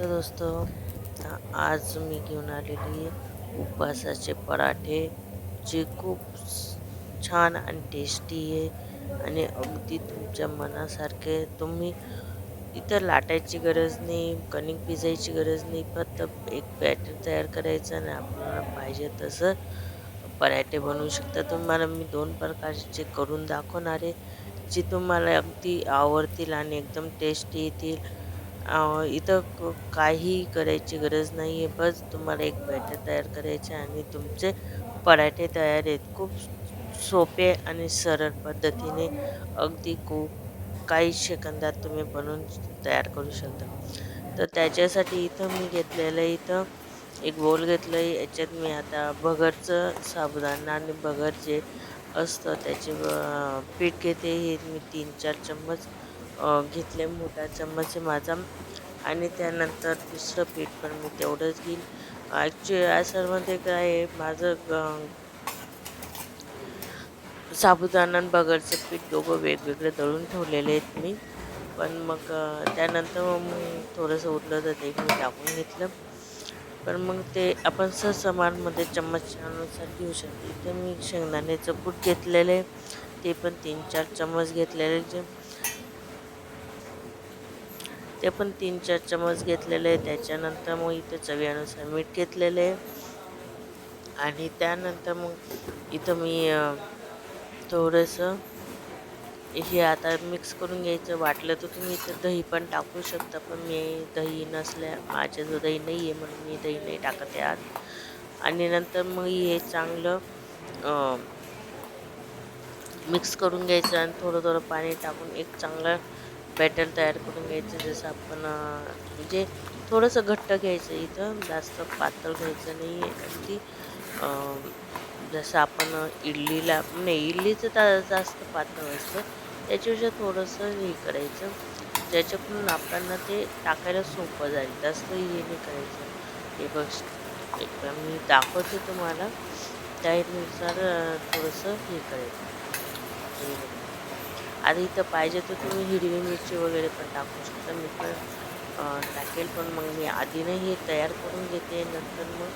तर दोस्त आज मी घेऊन आलेली उपवासाचे पराठे जे खूप छान आणि टेस्टी आहे आणि अगदी तुमच्या मनासारखे. तुम्ही इथं लाटायची गरज नाही कणिक भिजायची गरज नाही फक्त एक बॅटर तयार करायचं आणि आपल्याला पाहिजे तसं पराठे बनवू शकता. तुम्हाला मी दोन प्रकारचे करून दाखवणार आहे जे तुम्हाला अगदी आवडतील आणि एकदम टेस्टी येतील. इथं क- काही करायची गरज नाही आहे बस तुम्हाला एक बॅटर तयार करायचे आणि तुमचे पराठे तयार आहेत. खूप सोपे आणि सरळ पद्धतीने अगदी खूप काही सेकंदात तुम्ही बनवून तयार करू शकता. तर त्याच्यासाठी इथं मी घेतलेलं आहे इथं एक बोल घेतलं आहे याच्यात मी आता भगरचं साबुदाणा आणि भगर जे असतं त्याचे पीठ घेते. हे मी तीन चार चम्मच घेतले मोठा चम्मच आहे माझा. आणि त्यानंतर दुसरं पीठ पण मी तेवढंच घेईन. ॲक्च्युली असरमध्ये काय आहे माझं ग- साबुदाणा आणि बगरचं पीठ दोघं वेगवेगळे दळून ठेवलेले आहेत मी. पण मग त्यानंतर मग थोडंसं उरलं तर ते मी टाकून घेतलं. पण मग ते आपण सहसमानमध्ये चम्मचानुसार घेऊ शकतो. इथे मी शेंगदाण्याचं पूट घेतलेलं आहे. ते पण तीन चार चम्मच घेतलेले जे ते पण तीन चार चम्मच घेतलेले. आहे त्याच्यानंतर मग इथे चवीनुसार मीठ घेतलेलं. आहे आणि त्यानंतर मग इथं मी थोडंसं हे आता मिक्स करून घ्यायचं. वाटलं तर तुम्ही इथं दही पण टाकू शकता पण मी दही नसल्या माझ्याजवळ दही नाही आहे म्हणून मी दही नाही टाकत आहे आज. आणि नंतर मग हे चांगलं मिक्स करून घ्यायचं आणि थोडं थोडं पाणी टाकून एक चांगलं बॅटर तयार करून घ्यायचं जसं आपण म्हणजे थोडंसं घट्ट घ्यायचं इथं जास्त पातळ घ्यायचं नाही अगदी जसं आपण इडलीला नाही इडलीचं तर जास्त पातळ असतं. त्याच्यापेक्षा थोडंसं हे करायचं. ज्याच्याकडून आपल्याला ते टाकायला सोपं जाईल. जास्त हे नाही करायचं. हे बघ एकदा मी दाखवते तुम्हाला. त्यानुसार थोडंसं हे करायचं. हे आता इथं पाहिजे तर तुम्ही हिरवी मिरची वगैरे पण टाकू शकता. मी पण टाकेल पण मग मी आधीनं हे तयार करून घेते. नंतर मग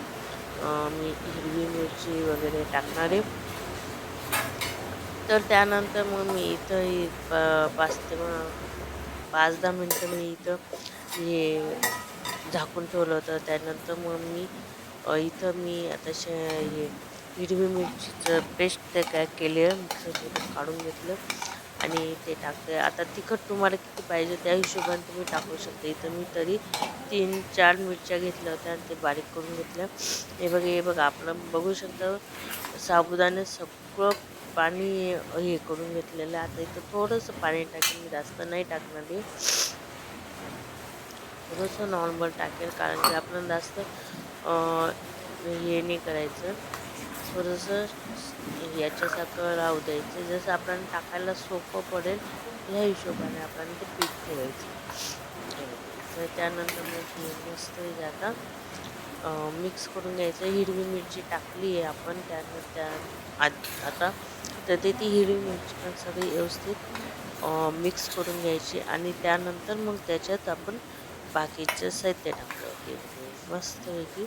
मी हिरवी मिरची वगैरे टाकणार आहे. तर त्यानंतर मग मी इथं प- पाच ते पाच दहा मिनटं मी इथं हे झाकून ठेवलं होतं. त्यानंतर मग मी इथं मी आता शे हे हिरवी मिरचीचं पेस्ट ते काय केले मिक्सरमधून काढून घेतलं. आणि ते टाकते आता तिखट तुम्हाला किती पाहिजे त्या हिशोबाने तुम्ही टाकू शकता. इथं मी तरी तीन चार मिरच्या घेतल्या होत्या आणि ते बारीक करून घेतल्या. हे बघा हे बघा आपलं बघू शकता साबुदाणे सगळं पाणी हे करून घेतलेलं आहे. आता इथं थोडंसं पाणी टाकेल मी जास्त नाही टाकणार आहे थोडंसं नॉर्मल टाकेल कारण की आपण जास्त हे नाही करायचं. थोडंसं याच्यासारखं राहू द्यायचं. जसं आपल्याला टाकायला सोपं पडेल ह्या हिशोबाने आपण ते पीठ ठेवायचं. तर त्यानंतर मग हे मस्त आता मिक्स करून घ्यायचं. हिरवी मिरची टाकली आहे आपण त्यानंतर त्या आत- आता तर ते ती हिरवी मिरची पण सगळी व्यवस्थित मिक्स करून घ्यायची आणि त्यानंतर मग त्याच्यात आपण बाकीचं साहित्य टाकलं. मस्तपैकी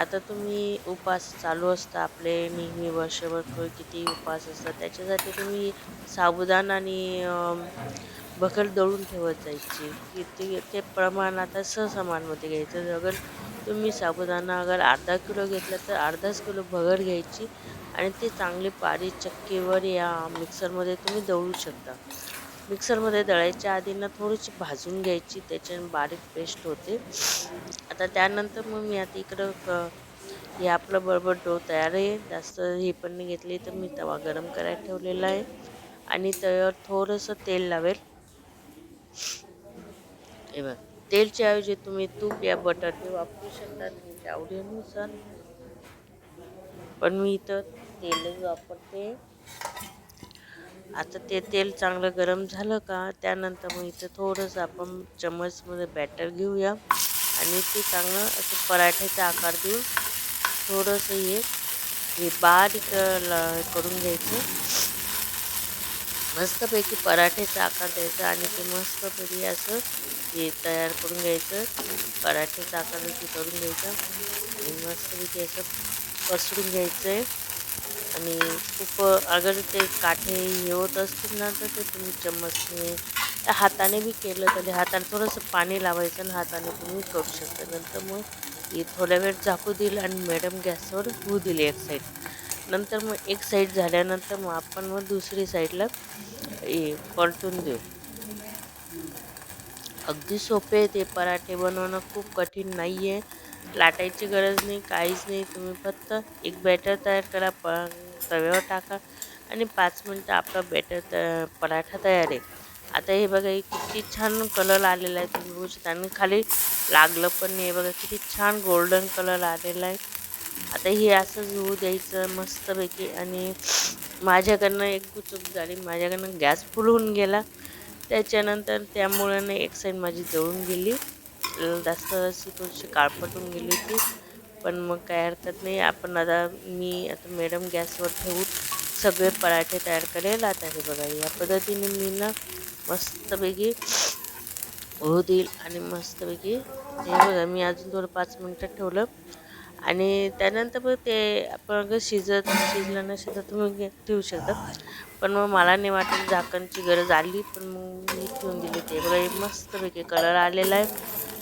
आता तुम्ही उपास चालू असता आपले नेहमी वर्षभर किंवा किती उपास असतात त्याच्यासाठी तुम्ही साबुदाणा आणि भकर दळून ठेवत जायची. की ते ते प्रमाण आता सहसमानमध्ये घ्यायचं. अगर तुम्ही साबुदाणा अगर अर्धा किलो घेतला तर अर्धाच किलो भगर घ्यायची आणि ते चांगले पारी चक्कीवर या मिक्सरमध्ये तुम्ही दळू शकता. मिक्सरमध्ये दळायच्या आधी ना थोडीशी भाजून घ्यायची त्याच्याने बारीक पेस्ट होते. आता त्यानंतर मग मी आता इकडं क हे आपलं बरोबर डो तयार आहे. जास्त हे पण नाही घेतली तर मी तवा गरम करायला ठेवलेला आहे. आणि त्यावर थोडंसं तेल लावेल. हे बघ तेलच्या ऐवजी तुम्ही तूप या बटर ते वापरू शकता तुमच्या आवडीनुसार. पण मी इथं तेलच वापरते. आता ते तेल चांगलं गरम झालं का त्यानंतर मग इथं थोडंसं आपण चम्मचमध्ये बॅटर घेऊया. आणि ते चांगलं असं पराठ्याचा आकार देऊन थोडंसं हे हे बारीक करून घ्यायचं. मस्तपैकी पराठ्याचा आकार द्यायचा आणि ते मस्तपैकी असं हे तयार करून घ्यायचं. पराठ्याचा आकार ते करून घ्यायचं. आणि मस्तपैकी असं पसरून घ्यायचं आहे आणि खूप अगर ते काठे हे होत असतील ना तर ते तुम्ही चम्मचने त्या हाताने बी केलं तरी हाताने थोडंसं पाणी लावायचं आणि हाताने तुम्ही करू शकता. नंतर मग ती थोड्या वेळ झाकू देईल आणि मॅडम गॅसवर होऊ दिली एक साईड नंतर मग एक साईड झाल्यानंतर मग आपण मग दुसरी साईडला हे परतून देऊ. अगदी सोपे आहे ते पराठे बनवणं खूप कठीण नाही आहे लाटायची गरज नाही काहीच नाही. तुम्ही फक्त एक बॅटर तयार करा प तव्यावर टाका आणि पाच मिनटं आपला बॅटर त पराठा तयार आहे. आता हे बघा हे किती छान कलर आलेला आहे. तुम्ही बघू शकता. आणि खाली लागलं पण नाही. बघा किती छान गोल्डन कलर आलेला आहे. आता हे असंच होऊ द्यायचं मस्तपैकी. आणि माझ्याकडनं एक चूक झाली. माझ्याकडनं गॅस फुल होऊन गेला. त्याच्यानंतर त्यामुळे एक साईड माझी जळून गेली. जास्त अशी थोडीशी काळपटून गेली होती. पण मग काय हरकत नाही. आपण आता मी आता मॅडम गॅसवर ठेवून सगळे पराठे तयार करेल. आता हे बघा या पद्धतीने मी ना मस्तपैकी होऊ देईल आणि मस्तपैकी हे बघा मी अजून थोडं पाच मिनटात ठेवलं. आणि त्यानंतर मग ते आपण शिजत शिजलं नसेल तर तुम्ही ठेवू शकता पण मग मला नाही वाटत झाकणची गरज आली पण मग मी ठेवून दिली ते. बघा हे मस्तपैकी कलर आलेला आहे.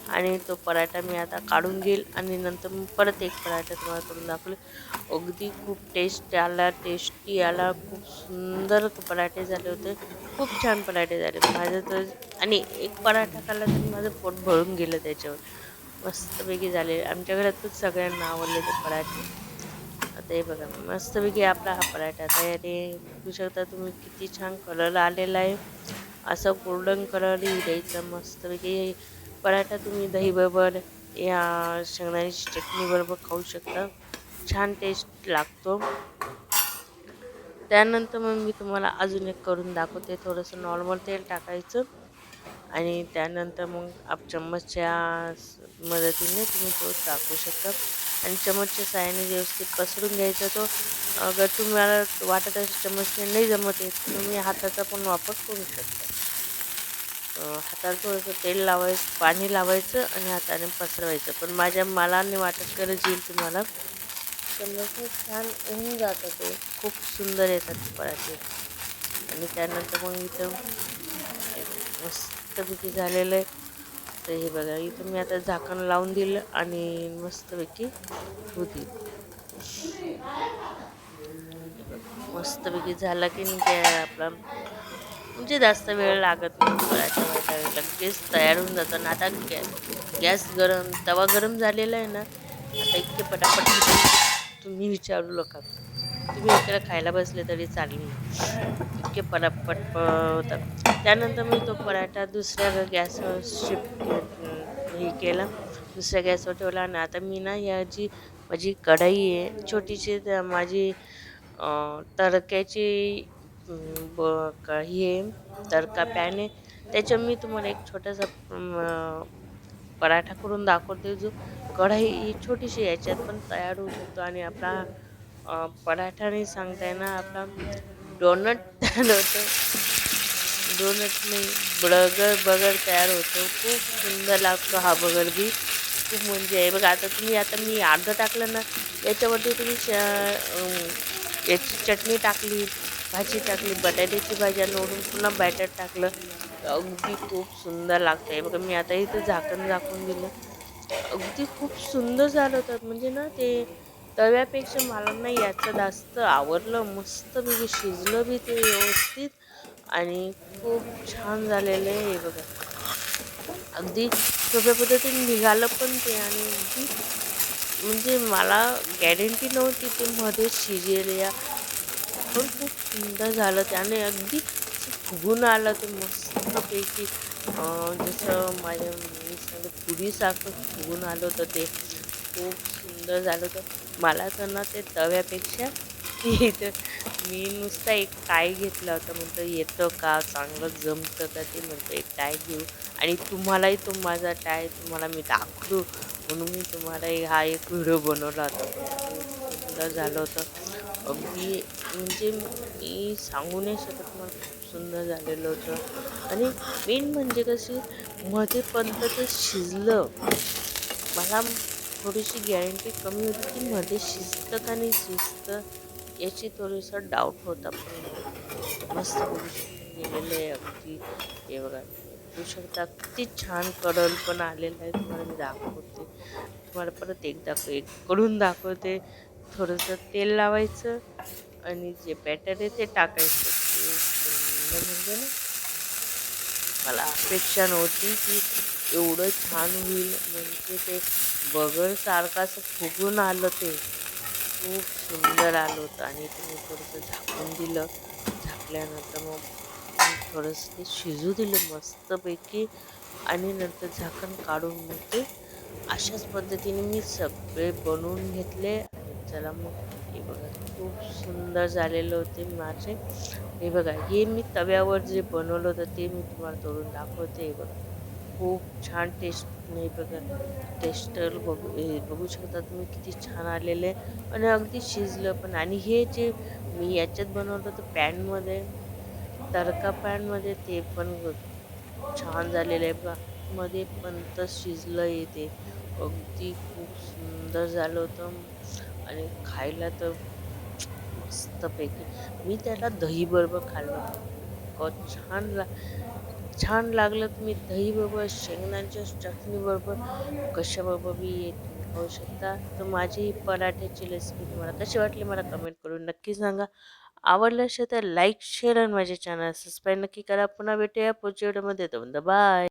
आणि तो पराठा मी आता काढून घेईल आणि नंतर मग परत एक पराठा तुम्हाला करून दाखवले. अगदी खूप टेस्ट आला टेस्टी आला खूप सुंदर पराठे झाले होते. खूप छान पराठे झाले. माझं तर आणि एक पराठा खाल्ला तर माझं पोट भरून गेलं त्याच्यावर. मस्तपैकी झाले. आमच्या घरातच सगळ्यांना आवडले ते पराठे. आता हे बघा मस्तपैकी आपला हा पराठा तयारी बघू शकता तुम्ही किती छान कलर आलेला आहे. असं गोल्डन कलरही द्यायचा मस्तपैकी पराठा तुम्ही दहीबरोबर या शेंगदाण्याची चटणीबरोबर खाऊ शकता. छान टेस्ट लागतो. त्यानंतर मग मी तुम्हाला अजून एक करून दाखवते. थोडंसं नॉर्मल तेल टाकायचं. आणि त्यानंतर मग आप चम्मचच्या मदतीने तुम्ही तो टाकू शकता. आणि चम्मचच्या साहाय्याने व्यवस्थित पसरून घ्यायचा तो. अगर तुम्हाला वाटत असेल चम्मचने नाही जमत येत तुम्ही हाताचा पण वापर करू शकता. हाताला थोडंसं तेल लावायचं पाणी लावायचं आणि हाताने पसरवायचं. पण माझ्या मला नाही वाटत करत येईल तुम्हाला. खूप छान होऊन जातं ते. खूप सुंदर येतात पराठे. आणि त्यानंतर मग इथं मस्तपैकी झालेलं आहे. तर हे बघा इथं मी आता झाकण लावून दिलं आणि मस्तपैकी होती मस्तपैकी झाला की नाही आपला म्हणजे जास्त वेळ लागत नाही पराठा लगेच तयार होऊन जातं ना. आता गॅ गॅस गरम तवा गरम झालेला आहे ना आता इतके पटापट तुम्ही विचारू नका. तुम्ही इकडे खायला बसले तरी चालेल. इतके पटापट होतात. त्यानंतर मी तो पराठा दुसऱ्या गॅसवर शिफ्ट हे केला. दुसऱ्या गॅसवर ठेवला आणि आता मी ना या जी माझी कढाई आहे छोटीशी माझी तडक्याची ब हे तडका पॅन आहे. त्याच्या मी तुम्हाला एक छोटासा पराठा करून दाखवते. जो कढाई ही छोटीशी याच्यात पण तयार होऊ शकतो. आणि आपला पराठा नाही सांगता येणार. आपला डोनट तयार होतो डोनट नाही बगर बगर तयार होतो. खूप सुंदर लागतो हा बगर बी. खूप म्हणजे आहे. बघा आता तुम्ही आता मी अर्धं टाकलं ना याच्यावरती तुम्ही याची चटणी टाकली भाजी टाकली बटाट्याची भाजी ओढून पुन्हा बॅटर टाकलं. अगदी खूप सुंदर लागतं आहे बघा. मी आता इथं झाकण झाकून दिलं. अगदी खूप सुंदर झालं होतं. म्हणजे ना ते तव्यापेक्षा मला ना याचं जास्त आवडलं. मस्त म्हणजे शिजलं बी ते व्यवस्थित आणि खूप छान झालेलं आहे हे बघा. अगदी सोप्या पद्धतीने निघालं पण ते आणि अगदी म्हणजे मला गॅरंटी नव्हती ते मध्ये शिजेल या. पण खूप सुंदर झालं त्याने अगदी फुगून आलं ते मस्तपैकी. जसं माझ्या मी सांगत पुरीसारखं फुगून आलं होतं ते. खूप सुंदर झालं होतं. मला तर ना ते तव्यापेक्षा इथं मी नुसता एक टाय घेतला होता. म्हणतो येतं का? चांगलं जमतं का? ते म्हणतो एक टाय घेऊ आणि तुम्हालाही तो माझा टाय तुम्हाला मी दाखवू. म्हणून मी तुम्हाला हा एक व्हिडिओ बनवला होता. सुंदर झालं होतं. अगदी म्हणजे मी सांगू नाही शकत मला खूप सुंदर झालेलं होतं. आणि मेन म्हणजे कशी मध्येपर्यंत तर ते शिजलं. मला थोडीशी गॅरंटी कमी होती की मध्ये शिजतं का नाही शिजतं याची थोडीसा डाऊट होता. पण मस्त गेलेलं आहे अगदी. हे बघा बघू शकता किती छान कडल पण आलेलं आहे. तुम्हाला मी दाखवते. तुम्हाला परत एकदा करून दाखवते. थोडंसं तेल लावायचं. आणि जे बॅटर आहे ते टाकायचं. ते सुंदर म्हणजे ना मला अपेक्षा नव्हती की एवढं छान होईल. म्हणजे ते बगरसारखं असं फुगून आलं ते. खूप सुंदर आलं होतं आणि ते मी थोडंसं झाकून दिलं. झाकल्यानंतर मग थोडंसं ते शिजू दिलं मस्तपैकी. आणि नंतर झाकण काढून मग ते अशाच पद्धतीने मी सगळे बनवून घेतले. आणि चला मग खूप सुंदर झालेले होते माझे. हे बघा हे मी तव्यावर जे बनवलं होतं ते मी तुम्हाला तोडून दाखवते. हे बघा खूप छान टेस्ट नाही बघा टेस्टर बघू हे बघू शकता तुम्ही किती छान आलेले आणि अगदी शिजलं पण. आणि हे जे मी याच्यात बनवलं होतं पॅनमध्ये तडका पॅनमध्ये ते पण छान झालेलं आहे. बघा मध्ये पण तर शिजलं येते अगदी खूप सुंदर झालं होतं. आणि खायला तर मस्तपैकी. मी त्याला दहीबरोबर खाल्लं. इतकं छान ला छान लागलं तुम्ही दहीबरोबर शेंगदाण्याच्या चटणीबरोबर कशाबरोबर मी तुम्ही खाऊ शकता. तर माझी पराठ्याची रेसिपी तुम्हाला कशी वाटली मला कमेंट करून नक्की सांगा. आवडलं असेल तर लाईक शेअर आणि माझ्या चॅनल सबस्क्राईब नक्की करा. पुन्हा भेटूया पुढच्या व्हिडिओमध्ये तर बाय